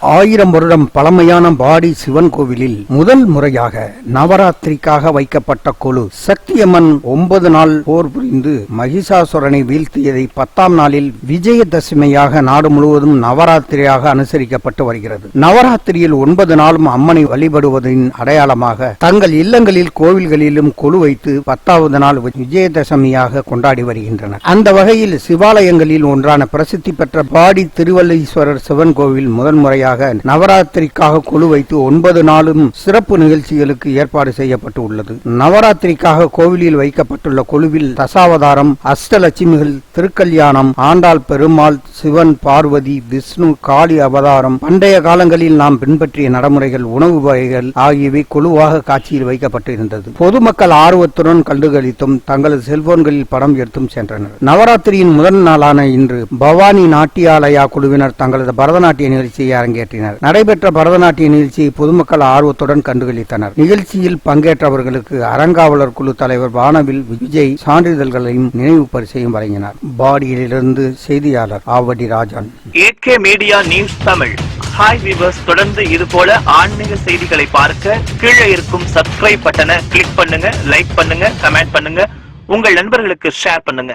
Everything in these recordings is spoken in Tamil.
ஆயிரம் வருடம் பழமையான பாடி சிவன் கோவிலில் முதல் முறையாக நவராத்திரிக்காக வைக்கப்பட்ட கொலு சக்தியம்மன் ஒன்பது நாள் போர் புரிந்து மகிஷாசுரனை வீழ்த்தியதை பத்தாம் நாளில் விஜயதசமியாக நாடு முழுவதும் நவராத்திரியாக அனுசரிக்கப்பட்டு வருகிறது. நவராத்திரியில் ஒன்பது நாளும் அம்மனை வழிபடுவதின் அடையாளமாக தங்கள் இல்லங்களில் கோவில்களிலும் கொலு வைத்து பத்தாவது நாள் விஜயதசமியாக கொண்டாடி வருகின்றனர். அந்த வகையில் சிவாலயங்களில் ஒன்றான பிரசித்தி பெற்ற பாடி திருவல்லீஸ்வரர் சிவன் கோவில் முதன்முறையாக முறையாக நவராத்திரிக்காக குழு வைத்து ஒன்பது நாளும் சிறப்பு நிகழ்ச்சிகளுக்கு ஏற்பாடு செய்யப்பட்டு உள்ளது. நவராத்திரிக்காக கோவிலில் வைக்கப்பட்டுள்ள குழுவில் தசாவதாரம் அஷ்டலட்சுமிகள் திருக்கல்யாணம் ஆண்டாள் பெருமாள் சிவன் பார்வதி விஷ்ணு காளி அவதாரம் பண்டைய காலங்களில் நாம் பின்பற்றிய நடைமுறைகள் உணவு வகைகள் ஆகியவை குழுவாக காட்சியில் வைக்கப்பட்டிருந்தது. பொதுமக்கள் ஆர்வத்துடன் கண்டுகளித்தும் தங்களது செல்போன்களில் படம் எடுத்தும் சென்றனர். நவராத்திரியின் முதல் நாளான இன்று பவானி நாட்டியாலயா குழுவினர் தங்களது பரதநாட்டிய நிகழ்ச்சியை பங்கேற்றினர். நடைபெற்ற பரதநாட்டிய நிகழ்ச்சியை பொதுமக்கள் ஆர்வத்துடன் கண்டுகளித்தனர். நிகழ்ச்சியில் பங்கேற்றவர்களுக்கு அறங்காவலர் குழு தலைவர் வானவில் விஜய் சான்றிதழ்களையும் நினைவு பரிசையும் வழங்கினார். பாடியிலிருந்து செய்தியாளர் Avadi Rajan. AK media news Tamil. Hi viewers தொடர்ந்து இது போல ஆன்மீக செய்திகளை பார்க்க கீழே இருக்கும் சப்ஸ்கிரைப் பட்டனை கிளிக் பண்ணுங்க லைக் பண்ணுங்க கமெண்ட் பண்ணுங்க. உங்கள் நண்பர்களுக்கு ஷேர் பண்ணுங்க.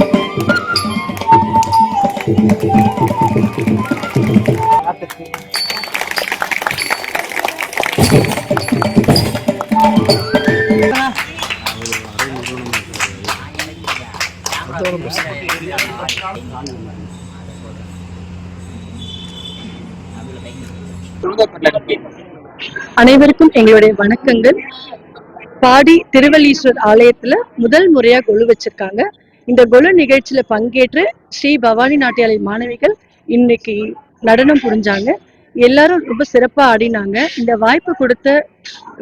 அனைவருக்கும் எங்களுடைய வணக்கங்கள். பாடி திருவல்லீஸ்வர் ஆலயத்துல முதல் முறையா கொலு வச்சிருக்காங்க. இந்த கொலு நிகழ்ச்சியில பங்கேற்று ஸ்ரீ பவானி நாட்டியாலை மாணவிகள் இன்னைக்கு நடனம் புரிஞ்சாங்க. எல்லாரும் ரொம்ப சிறப்பா ஆடினாங்க. இந்த வாய்ப்பு கொடுத்த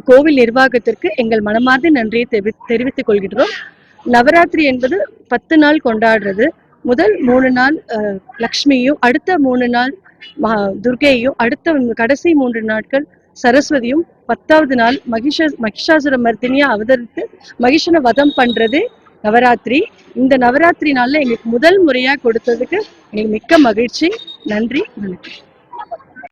கோவில் நிர்வாகத்திற்கு எங்கள் மனமார்ந்த நன்றியை தெரிவி தெரிவித்துக் கொள்கின்றோம். நவராத்திரி என்பது பத்து நாள் கொண்டாடுறது. முதல் மூணு நாள் லக்ஷ்மியும் அடுத்த மூணு நாள் துர்கையும் அடுத்த கடைசி மூன்று நாட்கள் சரஸ்வதியும் பத்தாவது நாள் மகிஷ மகிஷாசுர மர்த்தினியா அவதரித்து மகிஷனை வதம் பண்றது நவராத்திரி. இந்த நவராத்திரி நாள்ல எங்களுக்கு முதல் முறையா கொடுத்ததுக்கு எங்களுக்கு மிக்க மகிழ்ச்சி. நன்றி வணக்கம்.